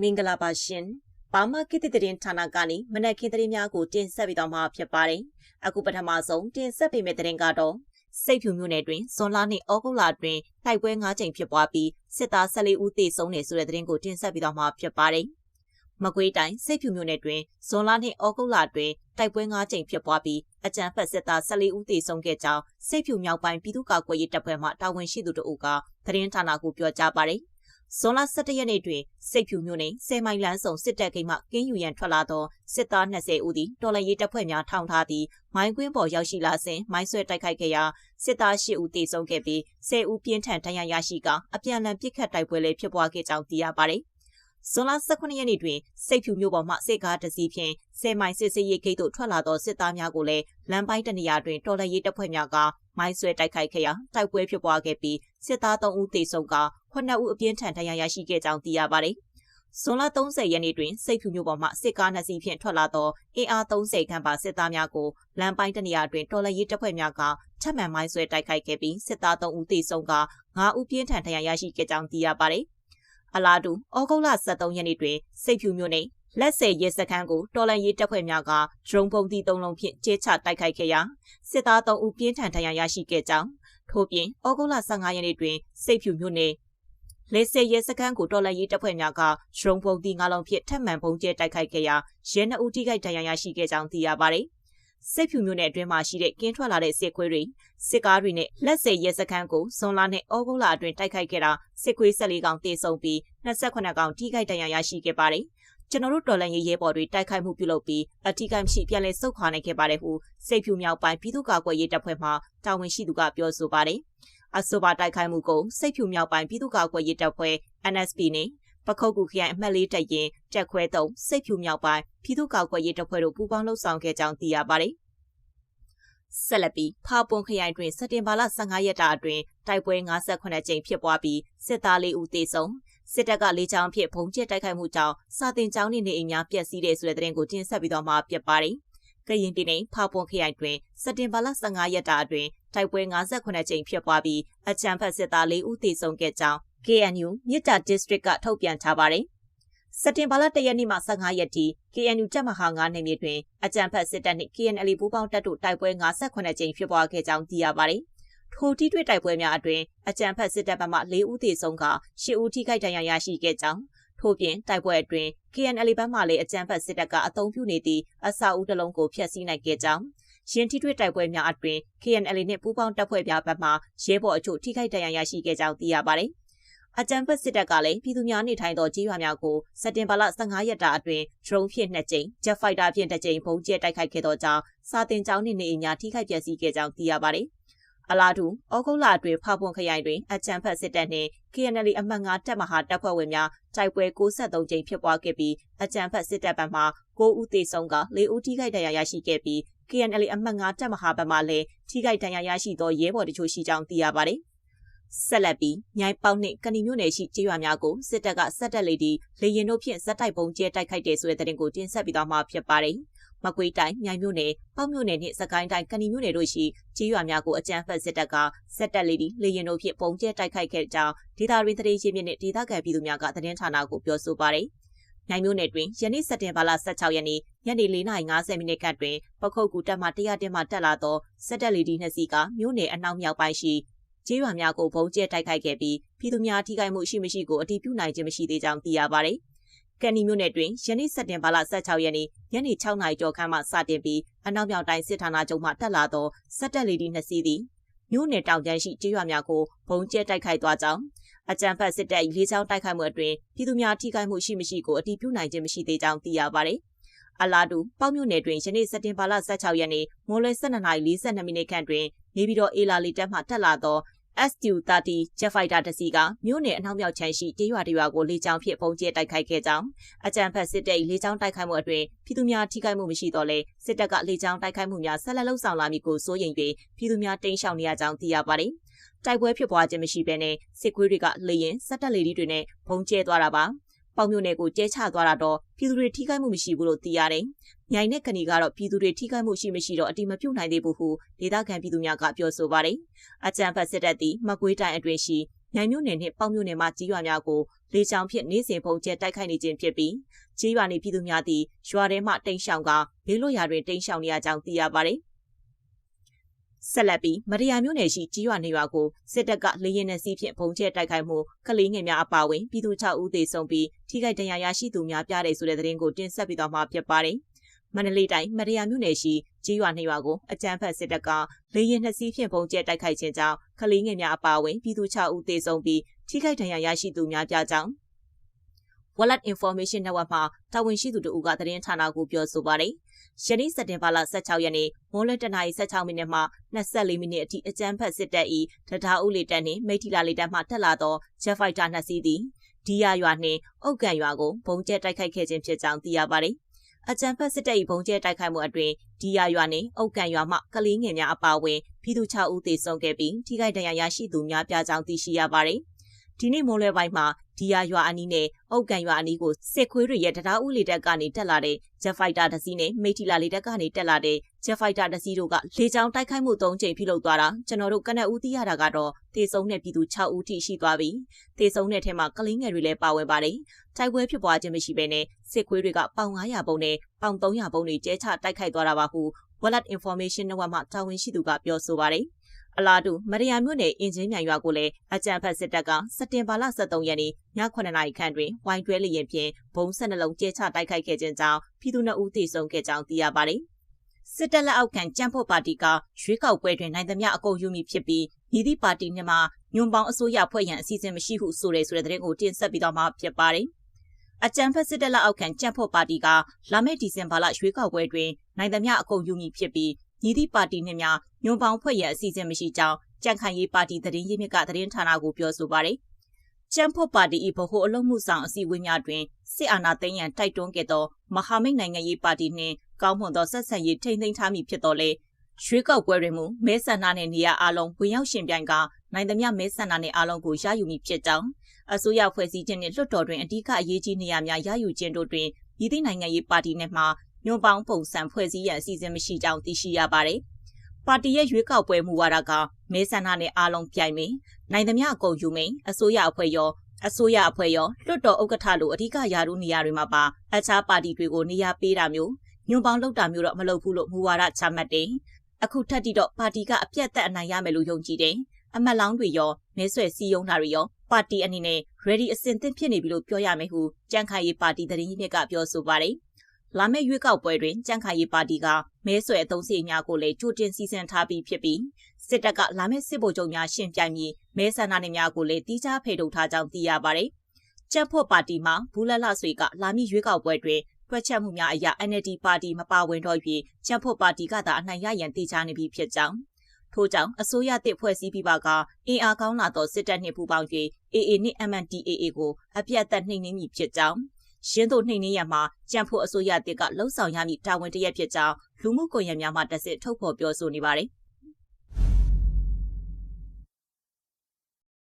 မင်္ဂလာပါရှင်။ဘာမကိတိတရင်ဌာနကနေမနက်ခင်းသတင်းများကိုတင်ဆက်ပေးသွားမှာဖြစ်ပါတယ်။အခုပထမဆုံးတင်ဆက်ပေးမယ့်သတင်းကတော့စိတ်ဖြူမျိုးနယ်တွင်ဇွန်လနှင့်ဩဂုတ်လတွင်တိုက်ပွဲ၅ကြိမ်ဖြစ်ပွားပြီးစစ်သား၁၄ဦးသေဆုံးနေဆိုတဲ့သတင်းကိုတင်ဆက်ပေးသွားမှာဖြစ်ပါတယ်။မကွေးတိုင်းစိတ်ဖြူမျိုးနယ်တွင်ဇွန်လနှင့်ဩဂုတ်လတွင်တိုက်ပွဲ၅ကြိမ်ဖြစ်ပွားပြီးအကြမ်းဖက်စစ်သား၁၄ဦးသေဆုံးခဲ့ကြောင်းစိတ်ဖြူမြောက်ပိုင်းပြည်သူ့ကာကွယ်ရေးတပ်ဖွဲ့မှတာဝန်ရှိသူတို့ကသတင်းဌာနကိုပြောကြားပါတယ်။ ဇွန်လ17ရက်နေ့တွင်စိတ်ဖြူမြို့နယ်ဆယ်မိုင်လမ်းဆောင်စစ်တပ်ဂိတ်မှကင်းယူရန်ထွက်လာသောစစ်သား20ဦးသည်တော်လှန်ရေးတပ်ဖွဲ့များထောင်ထားသည့်မိုင်းကွင်းပေါ်ရောက်ရှိလာစဉ်မိုင်းဆွဲတိုက်ခိုက်ခဲ့ရာစစ်သား10ဦးသေဆုံးခဲ့ပြီး10ဦးပြင်းထန်ဒဏ်ရာရရှိကာအပြန်အလှန်ပစ်ခတ်တိုက်ပွဲလည်းဖြစ်ပွားခဲ့ကြောင်းသိရပါတယ်။ဇွန်လ18ရက်နေ့တွင်စိတ်ဖြူမြို့ပေါ်မှစစ်ကားတစ်စီးဖြင့်ဆယ်မိုင်စစ်စေးရေးဂိတ်သို့ထွက်လာသောစစ်သားများကိုလည်းလမ်းပိုင်းတနေရာတွင်တော်လှန်ရေးတပ်ဖွဲ့များကမိုင်းဆွဲတိုက်ခိုက်ခဲ့ရာတိုက်ပွဲဖြစ်ပွားခဲ့ပြီးစစ်သား3ဦးသေဆုံးက 9ဦးအပြင်းထန်ဒဏ်ရာရရှိခဲ့ကြောင်းသိရပါတယ်။ဇွန်လ30ရက်နေ့တွင်စိတ်ဖြူမျိုးပေါ်မှစစ်ကားနှစ်စီးဖြင့်ထွက်လာသောအင်အား30ခန့်ပါစစ်သားများကိုလမ်းပိုင်းတနေရာတွင်တော်လှန်ရေးတပ်ဖွဲ့များကထပ်မံမိုင်းဆွဲတိုက်ခိုက်ခဲ့ပြီးစစ်သား3ဦးသေဆုံးက9ဦးပြင်းထန်ဒဏ်ရာရရှိခဲ့ကြောင်းသိရပါတယ်။အလားတူဩဂုတ်လ23ရက်နေ့တွင်စိတ်ဖြူမျိုးနယ်လက်ဆယ်ရဲစခန်းကိုတော်လန်ရေးတပ်ဖွဲ့များကဒရုန်းပုံသီး၃လုံးဖြင့်ကျဲချတိုက်ခိုက်ခဲ့ရာစစ်သား၃ဦးပြင်းထန်ဒဏ်ရာရရှိခဲ့ကြောင်းထို့ပြင်ဩဂုတ်လ15ရက်နေ့တွင်စိတ်ဖြူမြို့နယ် လက်ဆယ်ရဲစခန်းကိုတော်လန်ရေးတပ်ဖွဲ့များကဒရုန်းပုံသီး၅လုံးဖြင့်ထပ်မံပုံကျဲတိုက်ခိုက်ခဲ့ရာရဲနှဦးထိခိုက်ဒဏ်ရာရရှိခဲ့ကြောင်းသိရပါတယ်စိတ်ဖြူမျိုးနယ်အတွင်းမှာရှိတဲ့ကင်းထွက်လာတဲ့စစ်ခွေးတွေစစ်ကားတွေနဲ့လက်ဆယ်ရဲစခန်းကိုဇွန်လနဲ့ဩဂုတ်လအတွင်းတိုက်ခိုက်ခဲ့တာစစ်ခွေး14ကောင်တေဆုံးပြီး28ကောင်ထိခိုက်ဒဏ်ရာရရှိခဲ့ပါတယ်ကျွန်တော်တို့တော်လန်ရေးရဲဘော်တွေတိုက်ခိုက်မှုပြုလုပ်ပြီးအထီးကိုင်းရှိပြန်လည်ဆုတ်ခွာနိုင်ခဲ့ပါတယ်ဟုစိတ်ဖြူမြောက်ပိုင်းပြည်သူ့ကာကွယ်ရေးတပ်ဖွဲ့မှတာဝန်ရှိသူကပြောဆိုပါတယ်။ အဆိုပါတိုက်ခိုက်မှုကိုစိတ်ဖြူမြောက်ပိုင်းပြည်သူ့ကာကွယ်ရေးတပ်ဖွဲ့ NSP နဲ့ပခုတ်ကူခရိုင်အမှတ်လေးတပ်ရင်တက်ခွဲသုံးစိတ်ဖြူမြောက်ပိုင်းပြည်သူ့ကာကွယ်ရေးတပ်ဖွဲ့တို့ပူးပေါင်းလှုပ်ဆောင်ခဲ့ကြောင်းသိရပါတယ်။ဆက်လက်ပြီးဖာပွန်ခရိုင်တွင်စက်တင်ဘာလ15ရက်တာအတွင်းတိုက်ပွဲ58ကြိမ်ဖြစ်ပွားပြီးစစ်သား၄ဦးသေဆုံးစစ်တပ်ကလေကြောင်းဖြင့်ဘုံကျက်တိုက်ခိုက်မှုကြောင့်စာတင်ကျောင်းနေနေအိမ်များပျက်စီးတဲ့ဆိုတဲ့သတင်းကိုတင်ဆက်ပြီးတော့မှပြပါတယ်။ ကရင်ပြည်နယ်ဖာပွန်ခရိုင်တွင်စက်တင်ဘာလ15ရက်တာအတွင်းတိုက်ပွဲ58ကြိမ်ဖြစ်ပွားပြီးအကြမ်းဖက်စစ်သား၄ဦးသေဆုံးခဲ့ကြောင်း KNU မြစ်တာ District ကထုတ်ပြန်ထားပါတယ်။စက်တင်ဘာလ၁ရက်နေ့မှ15ရက်ထိ KNU တပ်မဟာ9နယ်မြေတွင်အကြံဖက်စစ်တပ်နှင့် KNL ပူးပေါင်းတပ်တို့တိုက်ပွဲ58ကြိမ်ဖြစ်ပွားခဲ့ကြောင်းသိရပါတယ်။ထိုတီးတွေ့တိုက်ပွဲများအတွင်အကြံဖက်စစ်တပ်ဘက်မှ၄ဦးသေဆုံးက၈ဦးထိခိုက်ဒဏ်ရာရရှိခဲ့ကြောင်း ထို့ပြင်တိုက်ပွဲအတွင် KNL ဘက်မှလည်းအကြံဖက်စစ်တပ်ကအုံပြုနေသည့်အဆောက်အဦတစ်လုံးကိုဖျက်ဆီးနိုင်ခဲ့ကြောင်းရင်ထိတွေ့တိုက်ပွဲများအတွင် KNL နှင့်ပူးပေါင်းတပ်ဖွဲ့များဘက်မှရဲဘော်အချို့ထိခိုက်ဒဏ်ရာရရှိခဲ့ကြောင်းသိရပါတယ်။အကြံဖက်စစ်တပ်ကလည်းပြည်သူများနေထိုင်သောကြီးရွာများကိုစက်တင်ဘာလ15ရက်တာအတွင်းဒရုန်းဖြင့်2ကြိမ်၊ဂျက်ဖိုက်တာဖြင့်2ကြိမ်ပုံကျဲတိုက်ခိုက်ခဲ့သောကြောင့်စာတင်ကျောင်းနှင့်နေအိမ်များထိခိုက်ပျက်စီးခဲ့ကြောင်းသိရပါတယ် အလားတူဩဂုတ်လအတွင်းဖပွန်ခရိုင်တွင်အကြံဖက်စစ်တပ်နှင့် KNL အမှတ်9တပ်မဟာတပ်ဖွဲ့ဝင်များတိုက်ပွဲ63ကြိမ်ဖြစ်ပွားခဲ့ပြီးအကြံဖက်စစ်တပ်ဘက်မှ9ဦးသေဆုံးက4ဦးထိခိုက်ဒဏ်ရာရရှိခဲ့ပြီး KNL အမှတ်9တပ်မဟာဘက်မှလည်းထိခိုက်ဒဏ်ရာရရှိသောရဲဘော်တချို့ရှိကြောင်းသိရပါတယ်။ဆက်လက်ပြီးမြိုင်ပေါက်နှင့်ကဏီမြို့နယ်ရှိကျေးရွာများကိုစစ်တပ်ကစက်တက်လေဒီလေရင်တို့ဖြင့်ဇက်တိုက်ပုံကျဲတိုက်ခိုက်တဲ့ဆိုတဲ့တဲ့တင်ကိုတင်ဆက်ပြီးတော့မှဖြစ်ပါတယ်။ မကွေးတိုင်းမြိုင်မြို့နယ်ပေါက်မြို့နယ်နှင့်စကိုင်းတိုင်းကဏီမြို့နယ်တို့ရှိကြေးရွာများကိုအကြမ်းဖက်စစ်တပ်ကစက်တက်လေးဒီလေရင်တို့ဖြင့်ပုံကျဲတိုက်ခိုက်ခဲ့ကြောင်းဒေသတွင်းသတင်းရင်းမြစ်နှင့်ဒေသခံပြည်သူများကသတင်းဌာနကိုပြောဆိုပါတယ်။နိုင်မျိုးနယ်တွင်ယနေ့စက်တင်ဘာလ16ရက်နေ့ညနေ4:50မိနစ်ခန့်တွင်ပခုတ်ကူတပ်မှ100တင်မှတက်လာသောစက်တက်လီဒီနှစ်စီးကမြို့နယ်အနောက်မြောက်ပိုင်းရှိကျေးရွာများကိုဘုံကျဲတိုက်ခိုက်ခဲ့ပြီးပြည်သူများထိခိုက်မှုရှိမရှိကိုအတည်ပြုနိုင်ခြင်းမရှိသေးကြောင်းသိရပါတယ်။ ကန်နီမြို့နယ်တွင်ယနေ့စက်တင်ဘာလ16ရက်နေ့ညနေ6နာရီကျော်ခန့်မှစတင်ပြီးအနောက်မြောက်တိုင်းစစ်ဌာနချုပ်မှတက်လာသောစက်တက်လီဒီနှစ်စီးသည်မြို့နယ်တောင်ကျန်းရှိကျေးရွာများကိုဘုံကျဲတိုက်ခိုက်သွားကြောင်းအကြံဖတ်စစ်တပ်လေးချောင်းတိုက်ခိုက်မှုအတွင်ပြည်သူများထိခိုက်မှုရှိမရှိကိုအတည်ပြုနိုင်ခြင်းမရှိသေးကြောင်းသိရပါတယ်။အလားတူပေါ့မြို့နယ်တွင်ယနေ့စက်တင်ဘာလ16ရက်နေ့မိုးလွယ်12:42မိနစ်ခန့်တွင်နေပြည်တော်အေလာလီတပ်မှတက်လာသော SU-30 Jet Fighter တစ်စီးကမြို့နယ်အနောက်မြောက်ခြမ်းရှိတေးရွာတရွာကိုလေကြောင်းဖြင့်ပုံကျဲတိုက်ခိုက်ခဲ့ကြောင်းအကြံဖက်စစ်တပ်လေကြောင်းတိုက်ခိုက်မှုအတွင်ပြည်သူများထိခိုက်မှုမရှိတော့လဲစစ်တပ်ကလေကြောင်းတိုက်ခိုက်မှုများဆက်လက်လှုပ်ဆောင်လာမည်ကိုစိုးရိမ်ပြီးပြည်သူများတိမ်းရှောင်နေရကြောင်းသိရပါတယ်။တိုက်ပွဲဖြစ်ပွားခြင်းမရှိဘဲနဲ့စစ်ကွေးတွေကလေရင်စက်တက်လေဒီတွေနဲ့ပုံကျဲသွားတာပါ။ ပေါင်မြို့နယ်ကိုကျဲချသွားတာတော့ပြည်သူတွေထိခိုက်မှုမရှိဘူးလို့သိရတယ်။မြိုင်နဲ့ကဏီကတော့ပြည်သူတွေထိခိုက်မှုရှိမရှိတော့အတိမပြုတ်နိုင်သေးဘူးဟုဒေသခံပြည်သူများကပြောဆိုပါတယ်။အကြံဖတ်စစ်တပ်သည်မကွေးတိုင်းအတွင်းရှိမြိုင်မြို့နယ်နှင့်ပေါင်မြို့နယ်မှကြီးရွာများကိုလေကြောင်းဖြင့်နေစဉ်ပုံကျဲတိုက်ခိုက်နေခြင်းဖြစ်ပြီးကြီးရွာနေပြည်သူများသည်ရွာထဲမှတိမ်းရှောင်ကဘေးလွတ်ရာတွင်တိမ်းရှောင်နေရကြောင်းသိရပါတယ် ဆက်လက်ပြီးမရယာမြို့နယ်ရှိကြီးရွာနေရွာကိုစစ်တပ်ကလေရင်နဲ့စီးဖြင့်ပုံကျဲတိုက်ခိုက်မှုကလေးငယ်များအပါအဝင်ပြည်သူ6ဦးသေဆုံးပြီးထိခိုက်ဒဏ်ရာရရှိသူများပြားတယ်ဆိုတဲ့သတင်းကိုတင်ဆက်ပေးသွားမှာဖြစ်ပါတယ်။မန္တလေးတိုင်းမရယာမြို့နယ်ရှိကြီးရွာနေရွာကိုအကြမ်းဖက်စစ်တပ်ကလေရင်နှစ်စီးဖြင့်ပုံကျဲတိုက်ခိုက်ခြင်းကြောင့်ကလေးငယ်များအပါအဝင်ပြည်သူ6ဦးသေဆုံးပြီးထိခိုက်ဒဏ်ရာရရှိသူများပြားကြောင်း Wallet Information Network မှာတာဝန်ရှိသူတို့ကသတင်းဌာနကိုပြောဆိုပါတယ်။ယနေ့စက်တင်ဘာလ16ရက်နေ့မိုးလတနာရီ16မိနစ်မှ24မိနစ်အထိအကြမ်းဖက်စစ်တပ်၏တဒါဦးလေတပ်နှင့်မိထီလာလေတပ်မှတက်လာသော Jet Fighter နှစ်စီးသည်ဒီယာရွာနှင့်အုတ်ကန်ရွာကိုဘုံကျဲတိုက်ခိုက်ခဲ့ခြင်းဖြစ်ကြောင်းသိရပါတယ်။အကြမ်းဖက်စစ်တပ်၏ဘုံကျဲတိုက်ခိုက်မှုအတွင်ဒီယာရွာနှင့်အုတ်ကန်ရွာမှကလေးငယ်များအပါအဝင်ပြည်သူ6ဦးသေဆုံးခဲ့ပြီးထိခိုက်ဒဏ်ရာရရှိသူများပြားကြောင်းသိရှိရပါတယ်။ဒီနေ့မိုးလွဲပိုင်းမှာ ဒီယာရွာအနီးနဲ့အုတ်ကန်ရွာအနီးကိုစစ်ခွေးတွေရဲ့တရားဥလေတက်ကနေတက်လာတဲ့ Jet Fighter တစ်စီးနဲ့မိထီလာလေတက်ကနေတက်လာတဲ့ Jet Fighter တစ်စီးတို့ကလေကြောင်းတိုက်ခိုက်မှု၃ချိန်ပြုလုပ်သွားတာကျွန်တော်တို့ကနက်ဦးသိရတာကတော့တေဆုံးတဲ့ပြည်သူ6ဦးထိရှိသွားပြီတေဆုံးတဲ့ထဲမှာကလေးငယ်တွေလည်းပါဝင်ပါတယ်တိုက်ပွဲဖြစ်ပွားခြင်းမရှိဘဲနဲ့စစ်ခွေးတွေကပေါင်900ပုံနဲ့ပေါင်300ပုံတွေကျဲချတိုက်ခိုက်သွားတာပါဟု Wallet Information Network မှတာဝန်ရှိသူကပြောဆိုပါတယ် အလားတူမရယာမြို့နယ်အင်ဂျင်မြိုင်ရွာကိုလည်းအကြံဖတ်စစ်တပ်ကစက်တင်ဘာလ23ရက်နေ့ည9:00နာရီခန့်တွင်ဝိုင်းတွဲလျင်ဖြင့်ဘုံ12လုံးကျဲချတိုက်ခိုက်ခဲ့ခြင်းကြောင့်ပြည်သူနှစ်ဦးသေဆုံးခဲ့ကြောင်းသိရပါတယ်။စစ်တပ်လက်အောက်ခံကြံ့ဖို့ပါတီကရွေးကောက်ပွဲတွင်နိုင်သမျှအကုန်ယူမည်ဖြစ်ပြီးညီသည့်ပါတီနှင့်မှညွန်ပေါင်းအစိုးရဖွဲ့ရန်အစီအစဉ်မရှိဟုဆိုတဲ့ဆိုတဲ့သတင်းကိုတင်ဆက်ပြီးတော့မှဖြစ်ပါတယ်။အကြံဖက်စစ်တပ်လက်အောက်ခံကြံ့ဖို့ပါတီကလာမယ့်ဒီဇင်ဘာလရွေးကောက်ပွဲတွင်နိုင်သမျှအကုန်ယူမည်ဖြစ်ပြီး ညီသည့်ပါတီနှင့်များညွန်ပေါင်းဖွဲ့ရအစီအစဉ်မရှိကြောင်းကြံ့ခိုင်ရေးပါတီသတင်းရင်းမြစ်ကသတင်းဌာနကိုပြောဆိုပါတယ်။ကျန်းဖို့ပါတီ၏ဗဟိုအလုံးမှုဆောင်အစည်းအဝေးများတွင်စစ်အာဏာသိမ်းရန်တိုက်တွန်းခဲ့သောမဟာမိတ်နိုင်ငံရေးပါတီနှင့်ကောင်းမွန်သောဆက်ဆံရေးထိန်းသိမ်းထားမည်ဖြစ်တော်လဲရွေးကောက်ပွဲတွင်မူမဲဆန္ဒနှင့်နေရာအလုံးဝင်ရောက်ရှင်ပြိုင်ကနိုင်သမျှမဲဆန္ဒနှင့်အလုံးကိုရယူမည်ဖြစ်ကြောင်းအစိုးရဖွဲ့စည်းခြင်းနှင့်လွှတ်တော်တွင်အ धिक အရေးကြီးနေရာများရယူခြင်းတို့တွင်ရည်သည့်နိုင်ငံရေးပါတီနှင့်မှ ညွန်ပေါင်းပုံစံဖွဲ့စည်းရန်အစီအစဉ်မရှိကြောင်းသိရှိရပါသည်။ပါတီရဲ့ရွေးကောက်ပွဲမူဝါဒကမဲဆန္ဒနဲ့အားလုံးပြိုင်မယ်။နိုင်သမျှအကုန်ယူမယ်။အစိုးရအဖွဲ့ရောအစိုးရအဖွဲ့ရောလွတ်တော်ဥက္ကဋ္ဌလိုအဓိကယာရုနေရာတွေမှာပါအခြားပါတီတွေကိုနေရာပေးတာမျိုးညွန်ပေါင်းလုပ်တာမျိုးတော့မလုပ်ဘူးလို့မူဝါဒချမှတ်တယ်။အခုထပ်တီတော့ပါတီကအပြတ်သက်အနိုင်ရမယ်လို့ယုံကြည်တယ်။အမတ်လောင်းတွေရောမဲဆွယ်စည်းရုံးတာတွေရောပါတီအနေနဲ့ ready အစဉ်သင့်ဖြစ်နေပြီလို့ပြောရမယ်ဟုကြံ့ခိုင်ရေးပါတီသတင်းရင်းမြစ်ကပြောဆိုပါတယ်။ လာမယ့်ရွေးကောက်ပွဲတွင်ကြံ့ခိုင်ရေးပါတီကမဲဆွယ်အသုံးစရိတ်များကိုလည်းကြိုတင်စီစဉ်ထားပြီးဖြစ်ပြီးစစ်တပ်ကလာမယ့်စစ်ဗိုလ်ချုပ်များရှင်ပြိုင်ပြီးမဲဆန္ဒနယ်များကိုလည်းတီးခြားဖေထုတ်ထားကြောင်းသိရပါတယ်။ကြက်ဖို့ပါတီမှာဘူးလက်လဆွေကလာမည့်ရွေးကောက်ပွဲတွင်ဖွဲ့ချက်မှုများအရ NLD ပါတီမပါဝင်တော့၍ကြက်ဖို့ပါတီကသာအနိုင်ရရန်တေချာနေပြီဖြစ်ကြောင်းထို့ကြောင့်အစိုးရတစ်ဖွဲ့စည်းပြီးပါကအင်အားကောင်းလာသောစစ်တပ်နှင့်ပူးပေါင်း၍ AA နှင့် MNDAA ကိုအပြတ်သက်နှိမ်နင်းမည်ဖြစ်ကြောင်း ရင်းတို့နှိမ်နင်းရမှာကြံ့ဖို့အစိုးရတစ်ကလှုံ့ဆော်ရမည့်တာဝန်တရက်ဖြစ်ကြောင်းလူမှုကွန်ရက်များမှတဆင့်ထုတ်ဖော်ပြောဆိုနေပါတယ်